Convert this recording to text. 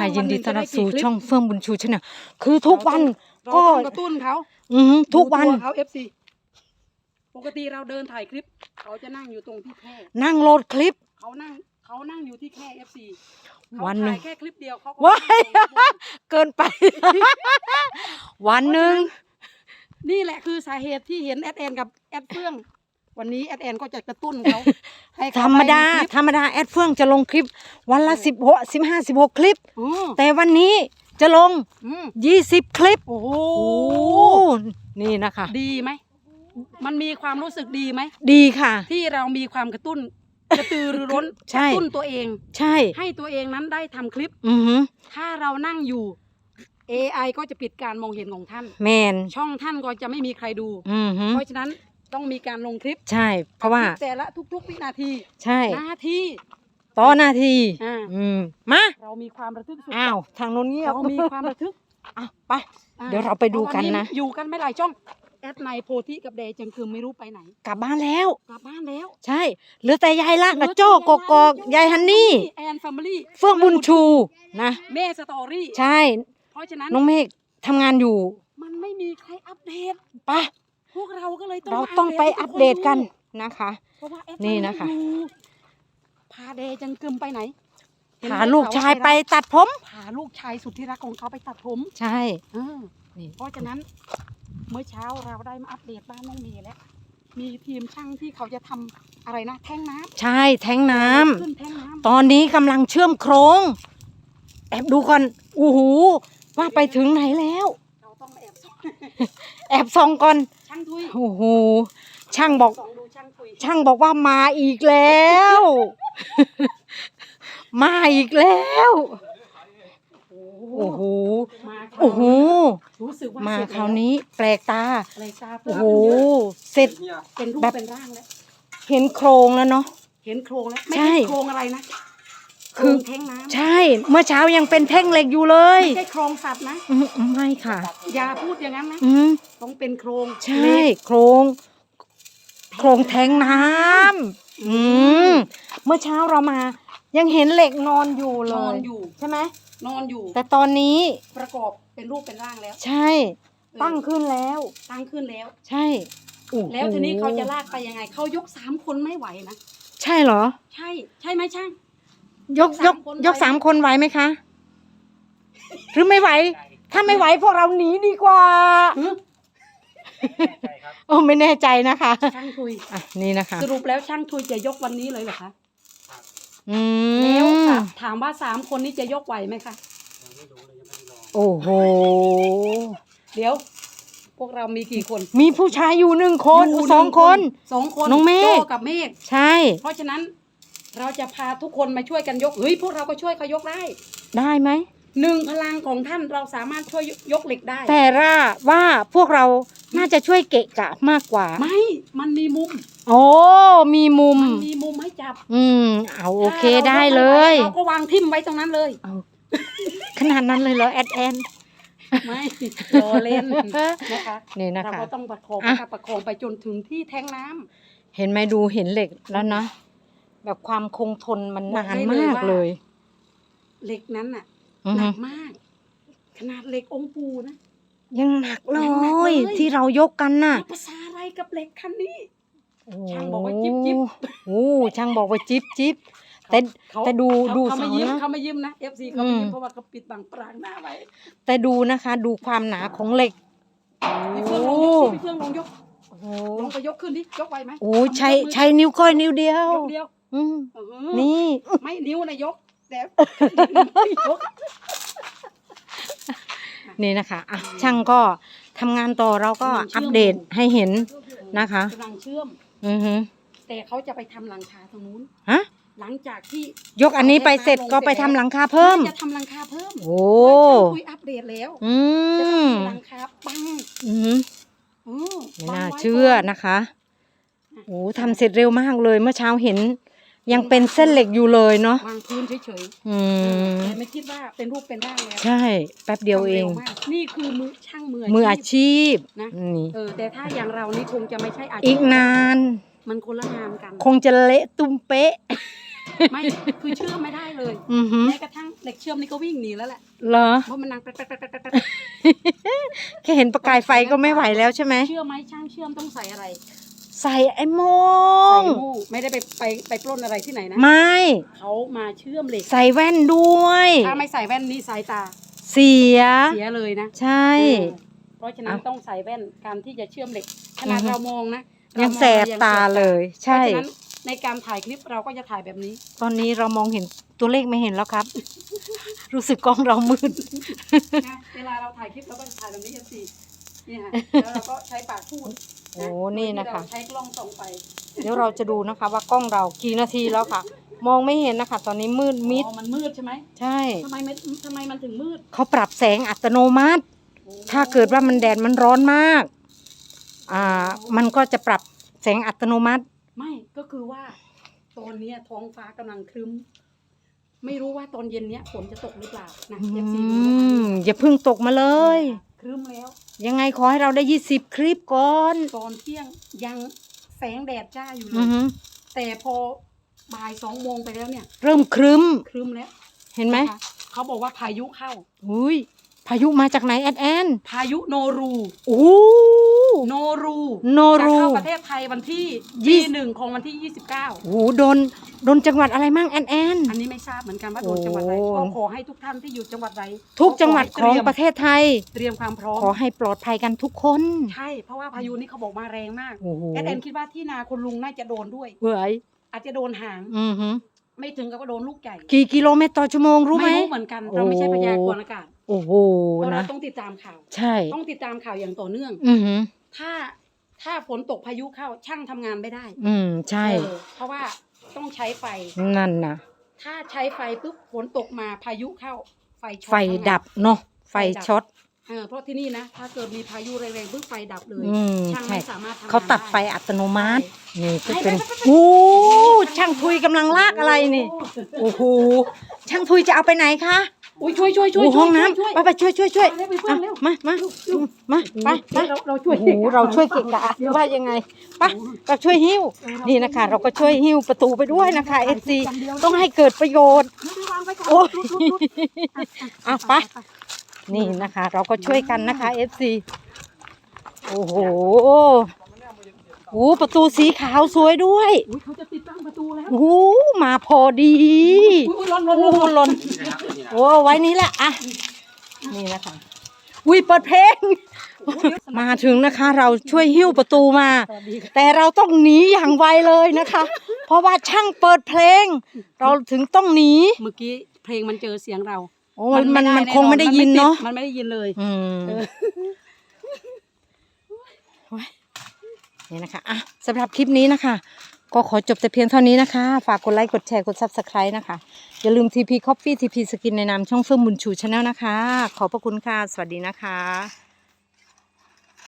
ค่ะช่างยินดีวันหนึ่งต้อนรับจะได้กี่สู่คลิปช่องเฟื่องบุญชูชาแนลคือทุกวันเราก็ต้องกระตุ้นเขาอืมทุกวันดูตัวเขาเอฟซีปกติเราเดินถ่ายคลิป เขาจะนั่งอยู่ตรงที่แคร่นั่งโหลดคลิปเขานั่งเขานั่งอยู่ที่แคร่เอฟซีวันหนึ่งถ่ายแค่คลิปเดียวเขาก็ว้ายนั่งอยู่ข้างบนเกินไป วันหนึ่งนี่แหละคือสาเหตุที่เห็นแอดแอนกับแอดเฟื่อง วันนี้แอดแอนก็จะกระตุ้นเขาให้เขธรรมดาคลิปธรรมดาแอดเฟื่องจะลงคลิป วันละเออสิบหกสิบห้าสิบหกคลิป อืมแต่วันนี้จะลงอืมยี่สิบคลิปโอ้โหโอ้นี่นะคะ ดีไหมมันมีความรู้สึกดีไหมดีค่ะ ที่เรามีความกระตุ้นกระตือรือร้นใช่ กระตุ้นตัวเอง ใช่ ให้ตัวเองนั้นได้ทำคลิป อือหือถ้าเรานั่งอยู่ AI ก็จะปิดการมองเห็นของท่าน แมนช่องท่านก็จะไม่มีใครดู อือหือเพราะฉะนั้น ต้องมีการลงคลิปใช่ เพราะว่า แต่ละทุกๆวินาที ใช่นาทีต่อหน้าทีอ่าอืมมาเรามีความระทึกสุดอ้าวทางโน้นเงียบเรามีความระทึกอะไปอ่เดี๋ยวเราไปดูกันนะเพราวัอยู่กันไม่หลายช่องแอดในโพธิกับเดย์จังคือไม่รู้ไปไหน กลับบ้านแล้วกลับบ้านแล้ว ใช่เหลือแต่ยายละกับโจ้กกอกยายฮันนี่แอนแฟมิลี่เฟื่องบุญชูนะแม่สตอรี่ใช่ เพราะฉะนั้นน้องเมฆทำงานอยู่ มันไม่มีใครอัปเดตไปะ พวกเราก็เลยต้องเรามต้องไปให้อัทุปคเดตกันรู้นะคะ เพราะว่าแอดนี่นะคะ ไม่อยู่พาเดย์จังกึมไปไหนเห็นพาได้ลูกข่วชายว่ไปตัดผม พาลูกชายสุดที่รักของเขาไปตัดผมใช่เออนี่เพราะฉะนั้น เมื่อเช้าเราได้มาอัปเดตบ้านน้องเมย์แล้ว มีทีมช่างที่เขาจะทำอะไรนะ แท่งน้ำใช่แทงน้ำขึ้นแท่งน้ำตอนนี้กำลังเชื่อมโครง แอบดูก่อนโอ้โหว่าไปถึงไหนแล้ว เราต้องมาแอบส่องแอบส่องก่อน ช่างทุยโอ้โหช่างบอกส่องดูช่างทุยช่างบอกว่ามาอีกแล้ว มาอีกแล้ว โอ้โอ้โหมาคราวโอ้โห รู้สึกว่ามาเสร็จคราวนี้แปลกตา อะไรตาโอ้โอ้โหโห เสร็จ เป็นรูปแบบ เป็นร่างแล้ว เห็นโครงแล้วเนาะ เห็นโครงแล้ว ไม่ใช่ใช่โครงอะไรนะ คือโรงแท่งน้ำใช่ เมื่อเช้ายังเป็นแท่งเหล็กอยู่เลยไม่ใช่โครงสัตว์นะอืมไม่ค่ะอย่าพูดอย่างนั้นนะอืมต้องเป็นโครงใช่เล็กโครง โครงแทงน้ำอืมเมื่อเช้าเรามา ยังเห็นเหล็กนอนอยู่เลนอนย อยู่ใช่ไหมนอนอยู่แต่ตอนนี้ประกอบเป็นรูปเป็นร่างแล้วใช่ตั้งขึ้นแล้ว ตั้งขึ้นแล้ว ใช่โอ้โหแล้วทีนี้เขาจะลากไปยังไงเขายกสามคนไม่ไหวนะ ใช่เหรอ ใช่ ใช่ไหมช่าง ยกยกยยกกสาสามมคคนนไหวไหมคะ หรือไม่ไหว ถ้าไม่ไหวพวกเราหนีดีกว่าหึโอ้ไม่แน่ใจนะคะช่างทุยอะนี่นะคะ สรุปแล้วช่างทุยจะยกวันนี้เลยเหรอคะอืแล้วมค่ะถามว่าสามคนนี้จะยกไหวไหมคะโอ้โหเดี๋ยว พวกเรามีกี่คน มีผู้ชายอยู่หนึ่งคนยู่สองหคนสองคนน้องเมฆโจกับเมฆใช่ เพราะฉะนั้น เราจะพาทุกคนมาช่วยกันยกเฮ้ยพวกเราก็ช่วยเขายกได้ได้ไหมหนึ่งพลังของท่านเราสามารถช่วยยกเหล็กได้ แต่ว่าว่าพวกเราน่าจะช่วยเกะกะมากกว่า ไม่ มันมีมุม โอ้มีมุม มันมีมุมให้จับ อืม เอาโอเคถ้าราได้กม่เลไหวยเราก็วางทิ่มไว้ตรงนั้นเลย เอาขนาดนั้นเลยเหรอแอดแอน ไม่รอเล่นนะคะนี่นะเราคะ ก็ต้องประคองอะ ประคับประคองไปจนถึงที่แทงน้ำ เห็นไหมดูเห็นเหล็กแล้วนะ แบบความคงทนมันนานบอกได้เลยมากว่าเลย เหล็กนั้นน่ะอือหฮึนักมาก ขนาดเหล็กองค์ปูนะยังหนักเลยังหนักเลยยที่เรายกกันน่ะภาษาอะไรกับเหล็กคันนี้โอ้ช่างบอกว่าจิ๊บจิ๊บโอ้ช่างบอกว่าจิ๊บจิ๊บแต่เขาแต่ดูเขาดูเขาไม่เสายิ้มนะเขาไม่ยิ้มนะ FC เขาไม่ยิ้อืมมเพราะว่าเขาปิดบังปรางหน้าไว้แต่ดูนะคะ ดูความหนาของเหล็กพี่โอ้เฟื่องลองยกสิพี่เฟื่องลองยกโอ้โหลองไปยกขึ้นดิยกไหวไหมโอ้ยใช้ยกมือใช้นิ้วก้อยนิ้วเดียวยกเดียว อืมเออนี่ ไม่นิ้วนะยกแต่ไม่ยก นี่นะคะอะช่างก็ทำงานต่อเราก็อัปเดตให้เห็น นะคะ กำลังเชื่อม อือฮึแต่เขาจะไปทำหลังคาตรงนู้น ฮะหลังจากที่ ยกอันนี้ไปเสร็จก็ไปทำหลังคาเพิ่ม จะทำหลังคาเพิ่มโอ้ช่างคุยอัปเดตแล้วอืจะมทำหลังคาปังอืมอืมไม่ปังน่าไว้เชื่อก่นนะคะโอ้ทำเสร็จเร็วมากเลยเมื่อเช้าเห็น ยังเป็นเส้นเหล็กอยู่เลยเนาะวางพื้นเฉยอืๆมแต่ไม่คิดว่าเป็นรูปเป็นร่างแล้วใช่แป๊บเดียวเอง ทำร็มากนี่คือมือช่างมือมืออาชีพนะนี่เออแต่ถ้าอย่างเรานี่คงจะไม่ใช่อาชีพอีกนาน มันคนละงานกัน คงจะเละตุ้มเป๊ะ ไม่คือเชื่อมไม่ได้เลยอือหือแม้กระทั่งเหล็กเชื่อมนี่ก็วิ่งหนีแล้วแหละเหรอ เพราะมันนังแป๊ดแป๊ดแป๊ดแป๊ดแป๊ดแป๊ดแค่เห็นประกายไฟก็ไม่ไหวแล้วใช่ไหม เชื่อไหมช่างเชื่อมต้องใส่อะไร ใส่ไอ้โมใส่ง โม่ไม่ได้ไปไปไปปล้นอะไรที่ไหนนะไม่ เขามาเชื่อมเหล็กใส่แว่นด้วย ถ้าไม่ใส่แว่นนี่สายตาเสีย เสียเลยนะใช่ เออเพราะฉะนั้นอะต้องใส่แว่นการที่จะเชื่อมเหล็กขนาดอือฮึ เรามองนะยังเรมอแสบรตาเลย ใช่ เพราะฉะนั้นในการถ่ายคลิปเราก็จะถ่ายแบบนี้ ตอนนี้เรามองเห็นตัวเลขไม่เห็นแล้วครับ รู้สึกกล้องเรามืด นะเวลาเราถ่ายคลิปเราก็จะถ่ายแบบนี้กันสินี่ฮะแล้วเราก็ใช้ปากพูด โอ้นี่นะคะ โดยที่เราใช้กล้องส่องไปเดี๋ยวเราจะดูนะคะว่ากล้องเรากี่นาทีแล้วค่ะ มองไม่เห็นนะคะ ตอนนี้มืดมิด อ๋อมันมืดใช่ไหมใช่ ทำไมมันทำไมมันถึงมืดเขาปรับแสงอัตโนมัติถ้าเกิดว่ามันแดดมันร้อนมาก อ่า มันก็จะปรับแสงอัตโนมัติ ไม่ก็คือว่า ตอนเนี้ยท้องฟ้ากำลังครึ้ม ไม่รู้ว่าตอนเย็นเนี้ยฝนจะตกหรือเปล่านะ อืเอฟซีมอย่าเพิ่งตกมาเลยค รึ้มแล้ว ยังไงขอให้เราได้ยี่สิบคลิปก่อนตอนเที่ยงยังแสงแดดจ้าอยู่เลอืยอหือแต่พอบ่ายสองโมงไปแล้วเนี่ย เริ่มครึ้ม ครึ้มแล้วเห็นไหมนะคะเขาบอกว่าพายุเข้า อุ้ย พายุมาจากไหนแอดแอน พายุโนรูโอ้ โนรูโนจะรูเข้าประเทศไทยวันที่ยี่ยี่หนึ่งของวันที่ยี่สิบเก้าโอ้โดนโดนจังหวัดอะไรมั่งแอนแอน อันนี้ไม่ทราบเหมือนกันว่าโดนจังหวัดใดโอ้ ก็ขอให้ทุกท่านที่อยู่จังหวัดใดทุกจังหวัดของประเทศไทย เตรียมความพร้อมขอให้ปลอดภัยกันทุกคนใช่เพราะว่าพายุนี้เขาบอกมาแรงมากโอ้โหแอดแอนคิดว่าที่นาคุณลุงน่าจะโดนด้วยเว้ยอาจจะโดนหาง อือหือไม่ถึงกับว่าโดนลูกใหญ่กี่กิโลเมตรต่อชั่วโมงรู้ไหม รู้เหมือนกันเราไม่ใช่พยากรณ์อากาศ โอ้โหเพราะเรานะ ต้องติดตามข่าว ใช่ ต้องติดตามข่าวอย่างต่อเนื่อง อือหือถ้าถ้าฝนตกพายุเข้าช่างทำงานไม่ได้อืม ใช่ เออเพราะว่าต้องใช้ไฟ นั่นนะถ้าใช้ไฟปุ๊บฝนตกมาพายุเข้า ไฟช็อตไฟทั้งงาน ดับเนาะ ไฟไฟดับ ช็อต เออเพราะที่นี่นะถ้าเกิดมีพายุแรงๆปุ๊บไฟดับเลยอืมช่างใช่ ไม่สามารถทำงานเขาตัดไฟด้อัตโนมัติ นี่ก็เป็นไปไปไปไป โอ้ช่างทุยกำลังลากอะไรนี่โอ้โห ช่างทุยจะเอาไปไหนคะ อุ้ยช่วยช่วยช่วยโอ้ห้องน้ช่วยำไปไปช่วยช่วยช่วยไปเร็วไปเพื่อนเร็วมามามาไปไปเราเราช่วยโอ้โหเราช่วยเก่งกะหรือว่ายังไงไปเราช่วยหิ้วนี่นะคะ เราก็ช่วยหิ้วประตูไปด้วยนะคะเอซีต้องให้เกิดประโยชน์วางไปก่อนโอ้ย ลุดลุดลุดอะไปนี่นะคะ เราก็ช่วยกันนะคะ FC โอ้โหโอ้ประตูสีขาวสวยด้วยอุ้ยเขาจะติดตั้งประตูแล้วโอ้โหมาพอดี อุ้ยร้อนร้อนโอ้ร้อนหล่น โอ้ไว้นี้แหละอะนี่นะคะอุ้ยเปิดเพลง มาถึงนะคะ เราช่วยหิ้วประตูมาสวัสดีค่ะแต่เราต้องหนีอย่างไวเลยนะคะ เพราะว่าช่างเปิดเพลง เราถึงต้องหนีเมื่อกี้เพลงมันเจอเสียงเราโอ้มันมันไมันคงไม่ได้ยินเนาะมันไม่ได้ยินเลยอืมเออนี่นะคะอะสำหรับคลิปนี้นะคะ ก็ขอจบแต่เพียงเท่านี้นะคะ ฝากกดไลค์กดแชร์กด subscribe นะคะ อย่าลืม TP Coffee TP Skin ในนามช่องเฟื่องบุญชูชาแนลนะคะ ขอบพระคุณค่ะ สวัสดีนะคะ